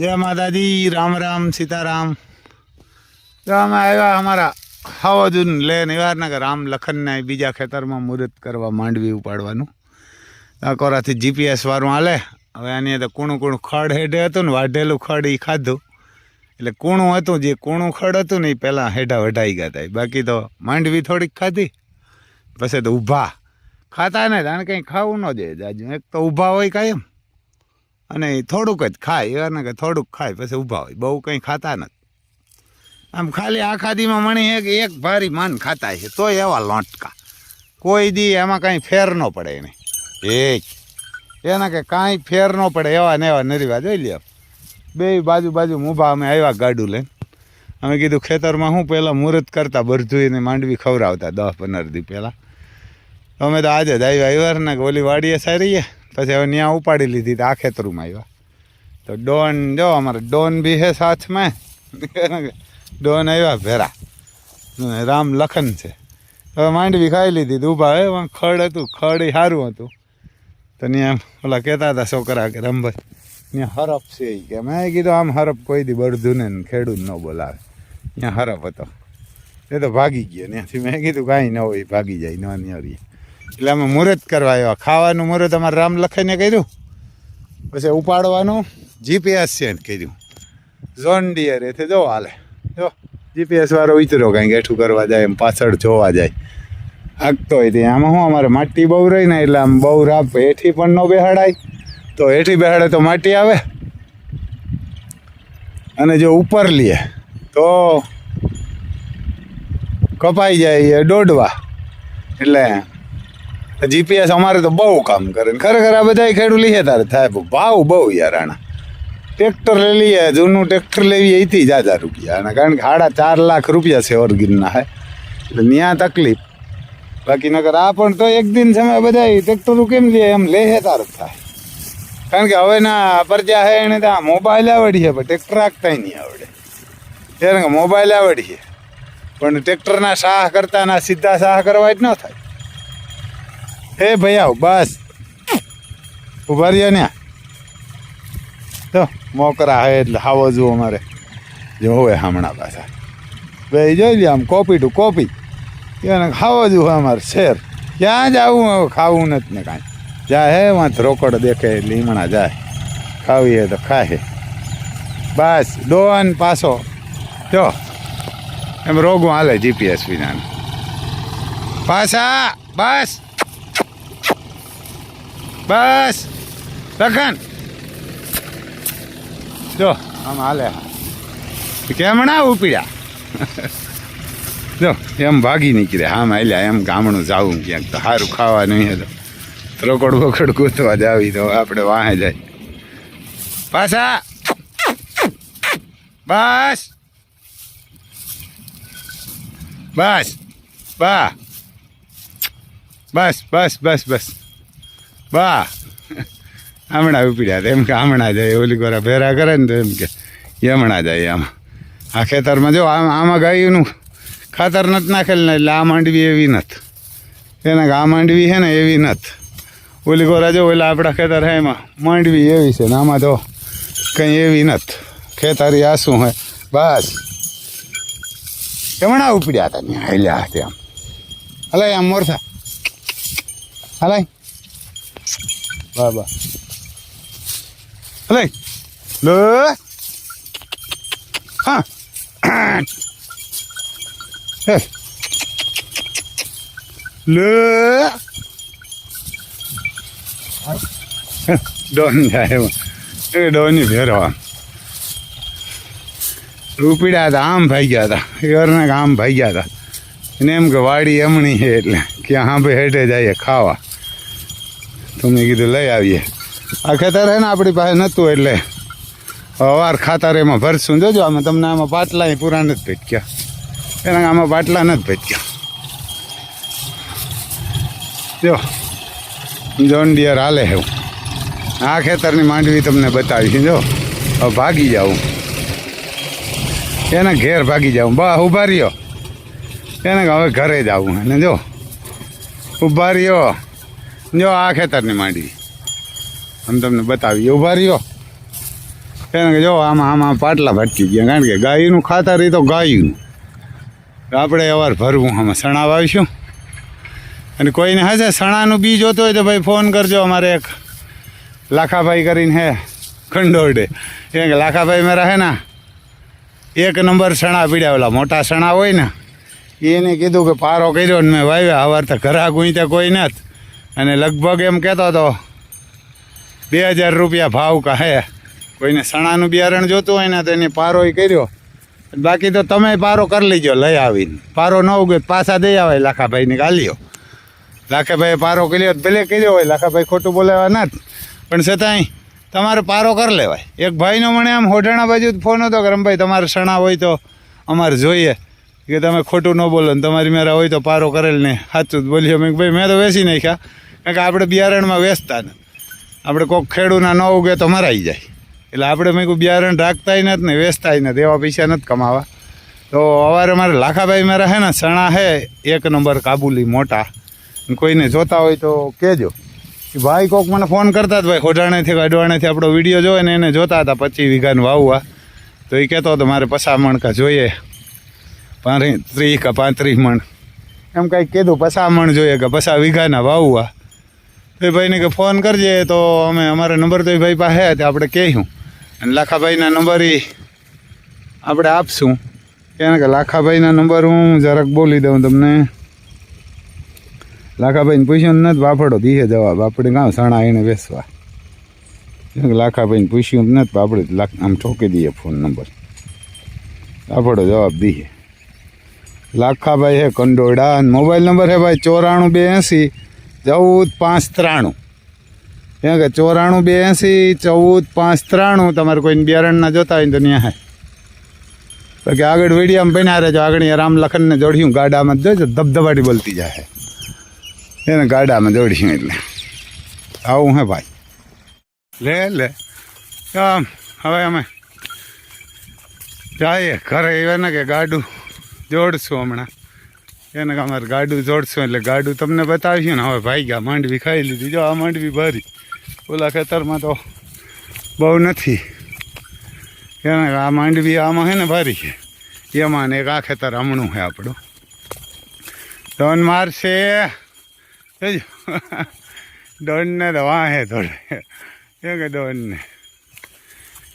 જય માતાજી રામ રામ, સીતારામ. તો અમે આવ્યા અમારા હાવજુન લે નિવારના કે રામ લખનને બીજા ખેતરમાં મુહૂર્ત કરવા માંડવી ઉપાડવાનું. કોરાથી જીપીએસ વાળું હાલે. હવે આની તો કૂણું કૂણું ખડ હેઠે હતું ને વાઢેલું ખડ એ ખાધું. એટલે કૂણું હતું, જે કૂણું ખડ હતું ને એ પહેલાં હેઠા વઢાઈ ગયા હતા બાકી તો માંડવી થોડીક ખાધી. પછી તો ઊભા. ખાતા ને જાણે કંઈ ખાવું ન દે જાજુ. એક તો ઊભા હોય કાયમ. અને થોડુંક જ ખાય એવાને કે થોડુંક ખાય, પછી ઊભા હોય. બહુ કંઈ ખાતા નથી. આમ ખાલી આખાદીમાં મણી એક એક ભારી માન ખાતા છે તોય એવા લોટકા. કોઈ દી એમાં કાંઈ ફેર ન પડે એને. એક. એના કે કાંઈ ફેર ન પડે એવા ને એવા નરીવા. જોઈ લ્યો. બે બાજુ બાજુ ઊભા અમે આવ્યા ગાડું લઈને. અમે કીધું, ખેતરમાં હું પહેલાં મુહૂર્ત કરતા બરધુઈને માંડવી ખવડાવતા દસ પંદર દી પહેલાં. અમે તો આજે જ આવ્યા. આવ્યા ને ઓલી વાડીએ સારીએ પછી હવે ત્યાં ઉપાડી લીધી આ ખેતરમાં આવ્યા તો ડોન, જો અમારે ડોન બી હે સાથમાં. ડોન આવ્યા ભેરા. રામ લખન છે. હવે માંડવી ખાઈ લીધી ઊભા હે ખડ હતું, ખડ સારું હતું. તો ત્યાં ઓલા કહેતા હતા છોકરા કે, રમભાઈ ત્યાં હરફ છે એ કે. મેં કીધું, આમ હરફ કોઈ દી બળધુને ખેડૂત ન બોલાવે. ત્યાં હરફ હતો. એ તો ભાગી ગયો ત્યાંથી મેં કીધું, કાંઈ ન હોય, ભાગી જાય, ન ન્યારી એટલે અમે મુહૂર્ત કરવા આવ્યા. ખાવાનું મુહૂર્ત અમારે રામ લખાઈને કર્યું. પછી ઉપાડવાનું જીપીએસ છે કર્યું. ઝોન ડિયર એથી જો હાલે. જો જીપીએસ વાળો ઉતર્યો કાંઈ એઠું કરવા જાય એમ પાછળ જોવા જાય. આગતો હોય ત્યાં. આમાં શું અમારે માટી બહુ રહી ને એટલે આમ બહુ રાપ હેઠી પણ ન બેહાડાય. તો હેઠી બેહાડે તો માટી આવે. અને જો ઉપર લે, તો કપાઈ જાય એ દોડવા. એટલે જીપીએસ અમારે તો બહુ કામ કરે ને ખરેખર આ બધા ખેડૂત લઈએ તારે. થાય ભાવ બહુ યાર આના. ટ્રેક્ટર લઈ લઈએ, જૂનું ટ્રેક્ટર લેવી એથી જ હજાર રૂપિયા અને કારણ કે સાડા ચાર લાખ રૂપિયા છે ઓરગીનના, હે. એટલે ત્યાં તકલીફ. બાકી નગર આ પણ તો એક દિન સમય બધા ટ્રેક્ટરો કેમ લે? એમ લે હે તાર થાય કારણ કે હવેના પરજા હે, એને ત્યાં મોબાઈલ આવડી છે, પણ ટ્રેક્ટર આગતા નહીં આવડે. કારણ કે મોબાઈલ આવડી છે. પણ ટ્રેક્ટરના સાહ કરતા સીધા સાહ કરવા જ ન થાય. હે ભાઈ આવ, બસ. ઊભા રહ્યો ને તો મોકરા હે એટલે હાવો જુઓ અમારે. જોવે હમણાં પાછા. ભાઈ, જોઈ લે આમ કોપી ટુ કોપી એને ખાવો જુઓ અમારે શેર. ક્યાં જવું ખાવું નથી ને કાંઈ. જાય હે, વાંચ રોકડ દેખે એટલે ઈમણા જાય. ખાવીએ તો ખાય બસ ડોન પાછો. જો, એમ રોગો હાલે જીપીએસ વિના પાછા, બસ. બસ. લખન જો. આમ હાલે. કેમણા ઉપડ્યા? જો એમ ભાગી નીકળ્યા. આમ હાલ્યા એમ ગામડું જાવું ક્યાંક તો સારું ખાવા નહીં હતો રોકડ બોકડ ગોતવા જાવી તો આપણે વાહે જાય. પાછા. બસ. બસ. બા. બસ બસ બસ બસ. બા હમણાં ઉપડ્યા હતા. એમ કે હમણાં જાય. ઓલી ગોરા ભેરા કરે ને તો એમ કે હમણાં જાય આમ. આ ખેતરમાં જો આમ આમાં ગાયનું ખાતર નથી નાખેલ ને એટલે આ માંડવી એવી નથી એને આ માંડવી છે ને એવી નથી ઓલી ગોરા જો ઓલા આપણા ખેતર હે એમાં માંડવી એવી છે ને આમાં તો કંઈ એવી નથી ખેતરી આ શું હોય બસ. હમણાં ઉપડ્યા હતા ત્યાં. હેલ્યા હતા આમ. હલાય આમ મોરસા હલાય. વાહ હલાય લે. હા. હે. લે. ડોન જાય એ ડોની ફેરવા રૂપીડા હતા, આમ ભાઈ ગયા હતા. એવરના આમ ભાઈ ગયા હતા. એને એમ કે વાડી એમણી છે એટલે. કે હા ભાઈ હેઠે જઈએ ખાવા. તો મેં કીધું, લઈ આવીએ. આ ખેતર હે ને આપણી પાસે નહોતું એટલે અવાર ખાતર એમાં ભરશું. જોજો, આમાં તમને આમાં પાટલા પૂરા નથી ભેટક્યા એના આમાં પાટલા નથી ભેટક્યા જો જોન ડિયર હાલે હું આ ખેતરની માંડવી તમને બતાવી જો. હવે ભાગી જાઉં. એને ઘેર ભાગી જાઉં. બા, ઊભા રહ્યો. એને હવે ઘરે જ આવું અને જો. ઊભા રહ્યો. જો આ ખેતરની માંડવી આમ તમને બતાવીએ ઊભા રહ્યો. કારણ કે જો, આમાં આમાં પાટલા ભટકી ગયા, કારણ કે ગાયનું ખાતર એ તો ગાયનું. આપણે અવાર ભરવું, આમાં સણા વાવીશું અને કોઈને હશે સણાનું બી જોતું હોય તો ભાઈ ફોન કરજો, અમારે એક લાખાભાઈ કરીને હે, ખંડોરડે. કારણ કે લાખાભાઈ મારા હે ને, એક નંબર સણા પીડ્યા, ઓલા મોટા સણા હોય ને, એને કીધું કે પારો કર્યો ને મેં વાવ્યા, હવાર તો ઘરા ગુંતા કોઈ નથી અને લગભગ એમ કહેતો હતો, બે હજાર રૂપિયા ભાવ કહે. કોઈને સણાનું બિયારણ જોતું હોય ને તો એને પારોય કર્યો. બાકી તો તમે પારો કરી લીજો, લઈ આવીને. પારો ન ઉગે પાછા દઈ આવે લાખાભાઈને ગાલ્યો લાખાભાઈએ પારો કર્યો ભલે કર્યો હોય, લાખાભાઈ ખોટું બોલાવ્યા નથી પણ છતાંય તમારે પારો કરી લેવાય. એક ભાઈનો મને આમ હોઢાણા બાજુ ફોન હતો કે, રમભાઈ, તમારે સણા હોય તો અમારે જોઈએ. કે, તમે ખોટું ન બોલો ને, તમારી મેરા હોય તો પારો કરેલ ને. સાચું જ બોલ્યો. મેં ભાઈ, મેં તો વેચી નાખ્યા. કારણ કે આપણે બિયારણમાં વેચતા ને. આપણે કોઈક ખેડૂના ન ઉગે તો મરાઈ જાય. એટલે આપણે મેં કહ્યું બિયારણ રાખતાય નથી ને વેચતાય નથી, એવા પૈસા નથી કમાવા. તો અવારે મારે લાખાભાઈ મારા હે ને, સણા હે, એક નંબર કાબુલી મોટા. કોઈને જોતા હોય તો કહેજો. ભાઈ કોક મને ફોન કરતા હતા, ભાઈ ખોડાણેથી અડવાણેથી આપણો વીડિયો જોવે ને એને જોતા હતા પચીસ વીઘાને વાવવા. તો એ કહેતો હતો, મારે પસા મણ કા જોઈએ. પાંત્રીસ ત્રીસ કે પાંત્રીસ મણ. એમ કાંઈક કીધું, પસા મણ જોઈએ કે પસા વીઘાના વાવવા. એ ભાઈને કે ફોન કરજે તો અમે અમારા નંબર તો એ ભાઈ પાસે તે આપણે કહીશું. અને લાખાભાઈના નંબર એ આપણે આપશું. એને કે લાખાભાઈના નંબર હું જરાક બોલી દઉં તમને. લાખાભાઈને પૂછ્યું નથી બાફડો દીહે જવાબ. આપણે કાં સણા એને બેસવા લાખાભાઈને પૂછ્યું નથી આપણે આમ ઠોકી દઈએ ફોન નંબર. બાફડો જવાબ દઈએ લાખાભાઈ હે કંડોડા મોબાઈલ નંબર હે ભાઈ ચોરાણું બે એંસી. ચૌદ પાંચ ત્રાણું. ત્યાં કે ચોરાણું બે એંસી, ચૌદ પાંચ ત્રાણું, તમારે કોઈને બિયારણના જોતા હોય તો ન્યા તો કે આગળ વીડિયામાં બન્યા રહેજો. આગળ રામ લખનને જોડ્યું, ગાડામાં જોઈજો ધબધબાટી બોલતી જાય એને ગાડામાં જોડ્યું એટલે. આવું હે ભાઈ. લે લે. આમ, હવે અમે જઈએ. ઘરે એવા ને કે ગાડું જોડશું હમણાં. એને કે અમારે ગાડું જોડશું એટલે ગાડું તમને બતાવીશું ને હવે ભાઈ ગયા માંડવી ખાઈ લીધી. જો આ માંડવી ભરી. ઓલા ખેતરમાં તો બહુ નથી. એને આ માંડવી આમાં હે ને ભરી છે. એમાં ને એક આ ખેતર હમણું છે આપણું. ડોન મારશે. ડોનને તો વાહે થોડે એ કે ડોનને.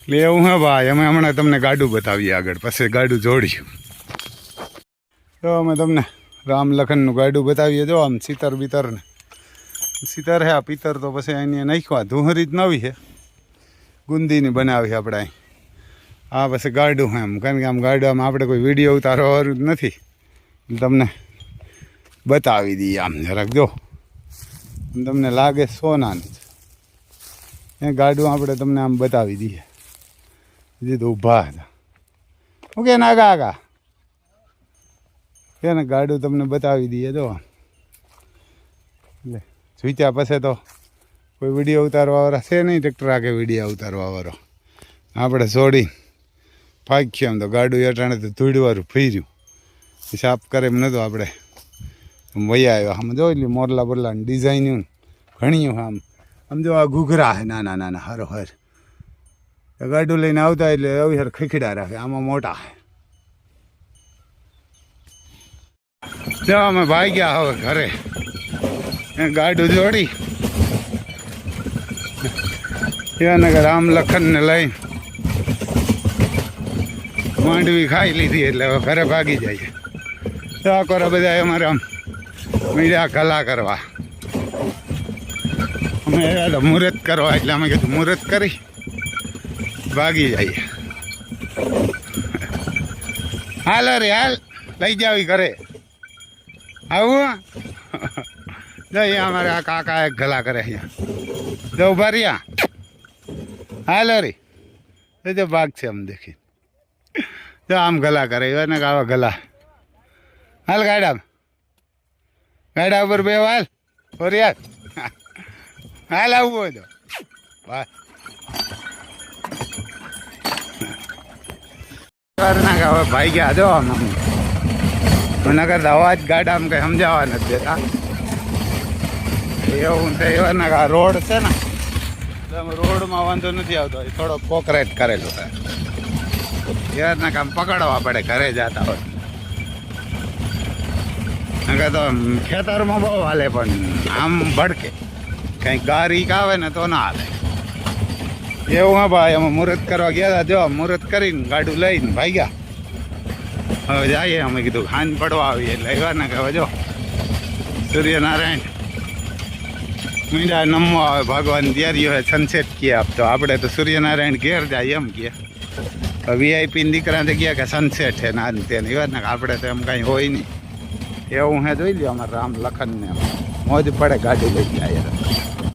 એટલે એવું હે ભાઈ, અમે હમણાં તમને ગાડું બતાવીએ આગળ. પછી ગાડું જોડ્યું તો અમે તમને રામ લખનનું ગાડું બતાવીએ જો આમ સિતર બિતર સીતર હે આ પિતર તો પછી અહીંની નાખ્યા. ધુહરી જ નવી છે ગુંદીની બનાવી આપણે અહીં. આ પછી ગાડું એમ કારણ કે આમ ગાડામાં આપણે કોઈ વીડિયો ઉતારવાનું જ નથી. તમને બતાવી દઈએ આમ જરાક જો. તમને લાગે સોનાની એ ગાડું આપણે તમને આમ બતાવી દઈએ. હજી તો ઊભા હતા. ઓકે નાગા, આગા. એને ગાડું તમને બતાવી દઈએ જો એટલે જોઈત્યા પછી તો કોઈ વીડિયો ઉતારવાવાળા છે નહીં ટ્રેક્ટર આગે વીડિયો ઉતારવાવાળો. આપણે છોડી ફાંક્યું આમ તો ગાડું અટાણે તો ધૂળવાળું ફર્યું. સાફ કરે એમ નહોતું આપણે. વયા આવ્યા. આમ જો એટલે મોરલા બોરલાની ડિઝાઇન ઘણી આમ. આમ જો આ ઘૂઘરા હે. નાના નાના હર હર. ગાડું લઈને આવતા એટલે અવિહર ખીખડા રાખે આમાં મોટા હે. જો, અમે ભાઈ ગયા હવે ઘરે. ગાડું જોડી. એને રામ લખનને લઈને માંડવી ખાઈ લીધી એટલે હવે ઘરે ભાગી તો આ કરો બધા અમારે આમ મીડિયા કલા કરવા. અમે મુહૂર્ત કરવા એટલે અમે કીધું મુહૂર્ત કરી ભાગી જઈએ. હાલ રે હાલ. લઈ જાવી ઘરે. આવું. અહીંયા અમારે આ કાકા એક ગલા કરે અહીંયા જો ઊભા રહ્યા. હા રે જો ભાગ છે આમ દેખી જો આમ ગલા કરે એને આવા ગલા. હાલ ગાડા. ગાડા ઉપર બે હાલ. ફરિયાદ હાલ. આવવું હોય તો. ના હવે ભાઈ ગયા, જો આમ. મને કરતા અવાજ ગાડામાં કંઈ સમજાવવા નથી દેતા. એવું તો એવા ના આ રોડ છે ને રોડમાં વાંધો નથી આવતો. થોડો કોકરેટ કરેલો છે. એવાના કામ પકડવા પડે ઘરે જતા હોય. નકર તો આમ ખેતરમાં બહુ હાલે, પણ આમ ભડકે. કંઈક ગારીક આવે ને તો ના હાલે. એવું હા ભાઈ, અમે મુહૂર્ત કરવા ગયા હતા. જો, મુહૂર્ત કરીને ગાડું લઈને ભાગ્યા. હવે જઈએ અમે કીધું ખાન પડવા આવીએ એટલે એવા ને કે હવે જો સૂર્યનારાયણ મીંડા નમવા આવે, ભગવાન તૈયારી હોય સનસેટ કહે આપતો આપણે તો સૂર્યનારાયણ ઘેર જાય એમ કહે વીઆઈપી દીકરા તો ગયા કે સનસેટ છે ના તેને. એવા ને આપણે તો એમ કાંઈ હોય નહીં. એવું હે જોઈ લ્યો અમારે રામ લખનને. મોજ પડે ગાડી લઈ જાય